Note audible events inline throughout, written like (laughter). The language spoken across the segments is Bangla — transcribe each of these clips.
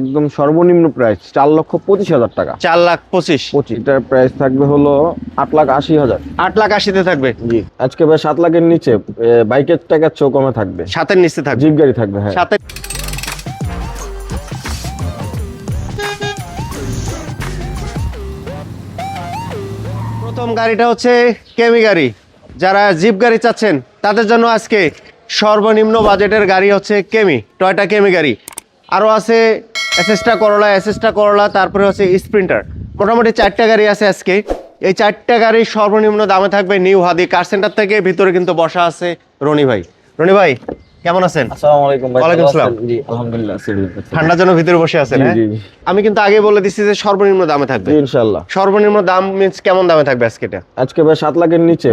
একদম সর্বনিম্ন প্রাইস চার লক্ষ পঁচিশ হাজার টাকা। চার লাখ পঁচিশ। পঁচিশ। এটার প্রাইস থাকবে হলো আট লাখ আশি হাজার। আট লাখ আশিতে থাকবে? জি। আজকে ভাই সাত লাখের নিচে বাইকের টাকা চৌ কমে থাকবে। সাতের নিচে থাকবে। জিপ গাড়ি থাকবে হ্যাঁ। সাতের প্রথম গাড়িটা হচ্ছে কেমি গাড়ি। যারা জিপ গাড়ি চাচ্ছেন তাদের জন্য আজকে সর্বনিম্ন বাজেটের গাড়ি হচ্ছে কেমি টয়টা কেমি গাড়ি। আরও আছে এসএসটা করলা এসএসটা করলা, তারপরে হচ্ছে স্প্রিন্টার। মোটামুটি চারটা গাড়ি আছে আজকে। এই চারটা গাড়ি সর্বনিম্ন দামে থাকবে নিউ হাদি। কার সেন্টার থেকে ভিতরে কিন্তু বসা আছে রনি ভাই। রনি ভাই কেমন আছেন? আসসালামু আলাইকুম ওয়ালাইকুম আসসালাম। জি আলহামদুলিল্লাহ ঠান্ডার জন্য ভিতরে বসে আছেন হ্যাঁ? আমি কিন্তু আগে বলে দিচ্ছি যে সর্বনিম্ন দামে থাকবে। ইনশাআল্লাহ। সর্বনিম্ন দাম মিন্স কেমন দামে থাকবে আজকে এটা? আজকে ভাই সাত লাখের নিচে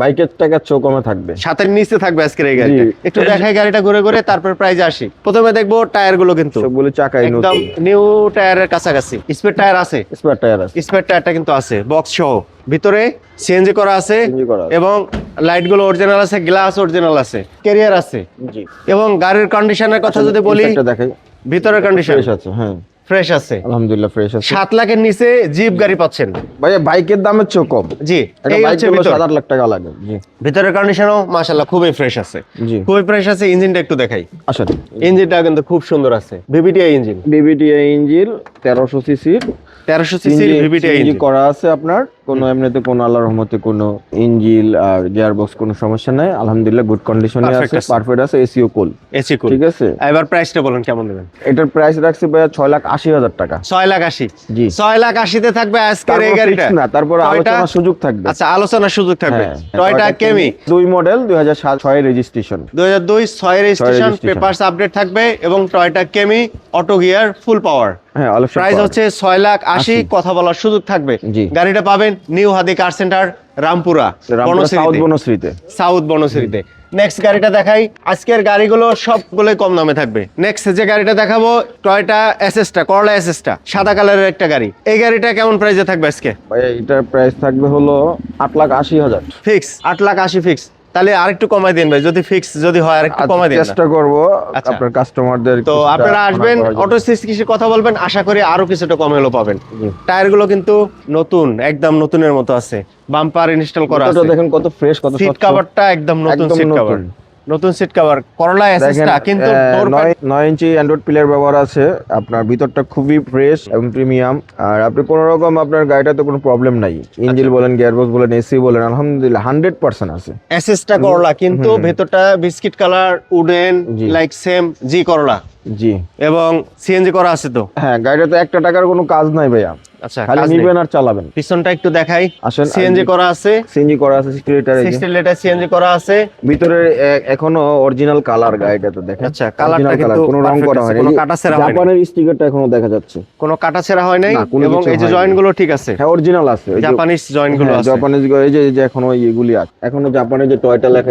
বাইকের টাকা চৌ কমে থাকবে। সাতের নিচে থাকবে আজকের এই গাড়িটা। একটু (laughs) দেখাই গাড়িটা ঘুরে ঘুরে তারপর প্রাইজে আসি। প্রথমে দেখব টায়ারগুলো কিন্তু সবগুলো চাকাই একদম নিউ টায়ারের কাছাকাছি। স্পেড টায়ার আছে। স্পেয়ার টায়ার আছে। স্পেড টায়ারটা কিন্তু আছে বক্স সহ। ভিতরে সিএনজি করা আছে। এবং লাইটগুলো অরিজিনাল আছে। গ্লাস অরিজিনাল আছে ক্যারিয়ার আছে এবং গাড়ির কন্ডিশনের কথা যদি বলি ভিতরের কন্ডিশন আছে হ্যাঁ। ফ্রেশ আছে। আলহামদুলিল্লাহ ফ্রেশ আছে। সাত লাখের নিচে জিপ গাড়ি পাচ্ছেন। ভাইয়া বাইকের দামের চেয়েও কম। জি এই হচ্ছে গুলো ভিতর। সাত আট লাখ টাকা লাগে। জি। ভিতরের কন্ডিশনও মাশাআল্লাহ খুবই ফ্রেশ আছে। জি। খুবই ফ্রেশ আছে ইঞ্জিনটা একটু দেখাই। আসেন। ইঞ্জিনটা কিন্তু খুব সুন্দর আছে। ভিভিটিআই ইঞ্জিন ভিভিটিআই ইঞ্জিন করা আছে আপনার। কোনো এমনিতে কোনো আল্লাহর রহমতে কোনো ইঞ্জিল আর গিয়ার বক্স কোনো সমস্যা নাই। আলহামদুলিল্লাহ গুড কন্ডিশনে আছে। পারফেক্ট আছে এসিও কুল এসি কুল ঠিক আছে? এবার প্রাইসটা বলুন কেমন দেবেন? এটার প্রাইস রাখছি ভাইয়া ছয় লাখ আশি হাজার টাকা। ছয় লাখ আশি। জি। ছয় লাখ আশিতে থাকবে আজকের এই গাড়িটা। না তারপর টয়টা- আলোচনার সুযোগ থাকবে। আচ্ছা আলোচনার সুযোগ থাকবে। হ্যাঁ, টয়টা কেমি দুই মডেল দুই হাজার সাত ছয় রেজিস্ট্রেশন দুই হাজার দুই ছয় রেজিস্ট্রেশন পেপারস আপডেট থাকবে এবং Toyota Camry auto gear full power হ্যাঁ প্রাইস হচ্ছে ছয় লাখ আশি। কথা বলার সুযোগ থাকবে। জি। গাড়িটা পাবেন new Hadi car centre Rampura south বনশ্রীতে। South বনশ্রীতে। নেক্সট গাড়িটা দেখাই। আজকের গাড়িগুলো সবগুলোই কম দামে থাকবে। নেক্সট যে গাড়িটা দেখাবো টয়টা এসএসটা করলা এসএসটা সাদা কালারের একটা গাড়ি। এই গাড়িটা কেমন প্রাইসে থাকবে আজকে? ভাই এটার প্রাইস থাকবে হলো আট লাখ আশি হাজার। ফিক্স আট লাখ আশি ফিক্স তাহলে আরেকটু কমাই দিন ভাই যদি ফিক্স যদি হয় আরেকটু কমাই দিন। চেষ্টা করব আচ্ছা। আপনার কাস্টমারদের তো আপনারা আসবেন অটো কিছু কথা বলবেন আশা করি আরও কিছুটা কম হলো পাবেন। টায়ারগুলো কিন্তু নতুন একদম নতুনের মতো আছে। বাম্পার ইনস্টল করা আছে। দেখেন কত ফ্রেশ কত সিট কভারটা একদম নতুন সিট কভার নতুন। সিট কভার করলা এসএসটা কিন্তু আহ, door নয় নয় ইঞ্চি অ্যান্ড্রয়েড প্লেয়ার ব্যবহার আছে। আপনার ভিতরটা খুবই ফ্রেশ এবং প্রিমিয়াম আর আপনি কোনো রকম আপনার গাড়িটাতে কোনো প্রবলেম নাই। ইঞ্জিন আচ্ছা। বলেন গিয়ারবক্স বলেন এসি বলেন আলহামদুলিল্লাহ হান্ড্রেড পার্সেন্ট আছে। এসএসটা করলা কিন্তু ভেতরটা biscuit colour wooden like same G Corolla G. এবং সিএনজি করা আছে তো? হ্যাঁ গাড়িটাতে একটা টাকার কোনো কাজ নাই ভাইয়া। আচ্ছা খালি নিবেন আর চালাবেন। পিছনটা একটু দেখাই। আসেন, সিএনজি করা আছে। সিএনজি করা আছে sixty litre sixty litre CNG করা আছে। ভিতরে এখনও অরিজিনাল কালার গাড়িটাতে দেখেন। আচ্ছা, কালারটা কিন্তু কোনো রং করা হয়নি। কোনো এই যে কাটাছেঁড়া হয়নি। জাপানের স্টিকারটা এখনও দেখা যাচ্ছে। কোনো কাটা ছেঁড়া হয় নাই? এবং এই যে। জয়েন্টগুলো ঠিক আছে। হ্যাঁ অরিজিনাল আছে। জাপানিজ জয়েন্টগুলো হ্যাঁ, আছে। জাপানিজ এই যে এই যে এখনও ইয়েগুলি আছে। এখনও জাপানে যে টয়টা লেখা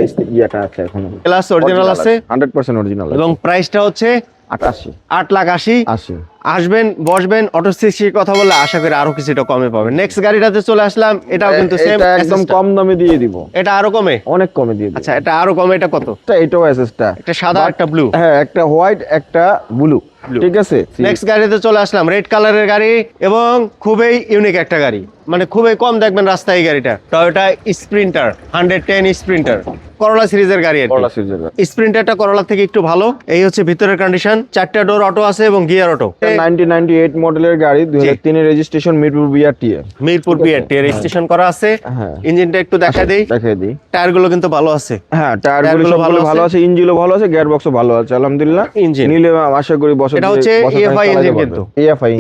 আছে এখনও। প্লাস অরিজিনাল আছে। হান্ড্রেড পার্সেন্ট অরিজিনাল এবং প্রাইসটা হচ্ছে আটাশি আট লাখ আশি? আশি। আসবেন বসবেন অটো সিক্সটির কথা বললে আশা করি আরও কিছুটা কমে পাবেন। নেক্সট গাড়িটাতে চলে আসলাম এটাও কিন্তু সেম একদম কম দামে দিয়ে দিব। এটা আরও কমে? অনেক কমে দিয়ে আচ্ছা এটা আরও কমে এটা কত? এটা এটাও এসএসটা একটা সাদা একটা ব্লু হ্যাঁ একটা হোয়াইট একটা ব্লু ঠিক আছে? নেক্সট গাড়িতে চলে আসলাম রেড কালারের গাড়ি এবং খুবই ইউনিক একটা গাড়ি। মানে খুবই কম দেখবেন রাস্তায় এই গাড়িটা। Toyota Sprinter hundred ten Sprinter Corolla সিরিজের গাড়ি করলা সিরিজের স্প্রিন্টারটা করলা থেকে একটু ভালো। এই হচ্ছে ভিতরের কন্ডিশন চারটা ডোর অটো আছে এবং গিয়ার অটো মডেলের গাড়ি registration Mirpur BRTA Mirpur BRT registration করা আছে। হ্যাঁ। ইঞ্জিনটা একটু দেখা দেই। দেখিয়ে দিই। টায়ারগুলো কিন্তু ভালো আছে। হ্যাঁ টায়ারগুলো ভালো ভালো ভালো আছে। ইঞ্জিনও ভালো আছে গিয়ার বক্সও ভালো আছে আলহামদুলিল্লাহ। ইঞ্জিন নিলে আশা করি বছর এটা হচ্ছে এফআই EFI ইঞ্জিন কিন্তু।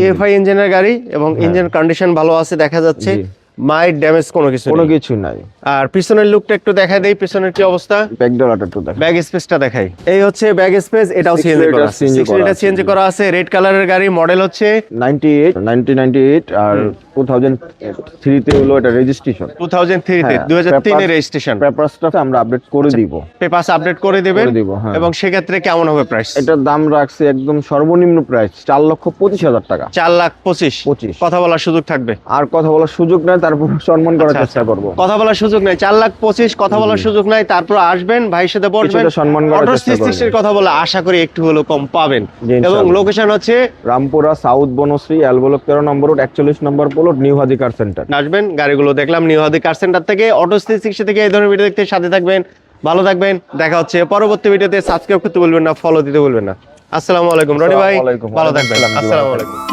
এফআই ইঞ্জিনের গাড়ি এবং ইঞ্জিন কন্ডিশন ভালো আছে দেখা যাচ্ছে। মাইট ড্যামেজ কোনো কিছু কোনো কিছু নাই। আর পিছনের লুকটা একটু দেখা দেই পিছনের কি অবস্থা? ব্যাক ডলারটা একটু দেখ ব্যাগ স্পেসটা দেখাই। এই হচ্ছে ব্যাগ স্পেস এটাও সিএনজি করা। 6 করা আছে। সিএনজি করা আছে। রেড কালারের গাড়ি মডেল হচ্ছে। 98 1998 আর 2003 তে হলো এটা রেজিস্ট্রেশন 2003 হ্যাঁ, তে 2003 এর রেজিস্ট্রেশন পেপারসটা আমরা আপডেট করে দিব। পেপারস আপডেট করে দেবেন। এবং সেক্ষেত্রে কেমন হবে প্রাইস এটার দাম রাখছে একদম সর্বনিম্ন প্রাইস চার লক্ষ পঁচিশ হাজার টাকা। চার লাখ পঁচিশ। 25 কথা বলার সুযোগ থাকবে। আর কথা বলার সুযোগ না তারপর সম্মান করার আচ্ছা, চেষ্টা করব। কথা বলার সুযোগ নাই চার লাখ পঁচিশ কথা বলার সুযোগ নাই তারপর আসবেন ভাইয়ের সাথে বসবেন। সম্মান করার চেষ্টা। কথা বলে আশা করি একটু হলেও কম পাবেন। এবং লোকেশন হচ্ছে রামপুরা সাউথ বনশ্রী অ্যালবোলক তেরো নম্বর রোড একচল্লিশ নম্বর plot new Haji car centre আসবেন গাড়িগুলো দেখলাম নিউ হাদি কার সেন্টার থেকে। অটো সিক্সটি থেকে এই ধরনের ভিডিও দেখতে সাথে থাকবেন ভালো থাকবেন দেখা হচ্ছে পরবর্তী ভিডিওতে সাবস্ক্রাইব করতে বলবেন না ফলো দিতে বলবেন না। আসসালামু আলাইকুম রনি ভাই ভালো থাকবেন। আসসালাম, আসসালামু আলাইকুম।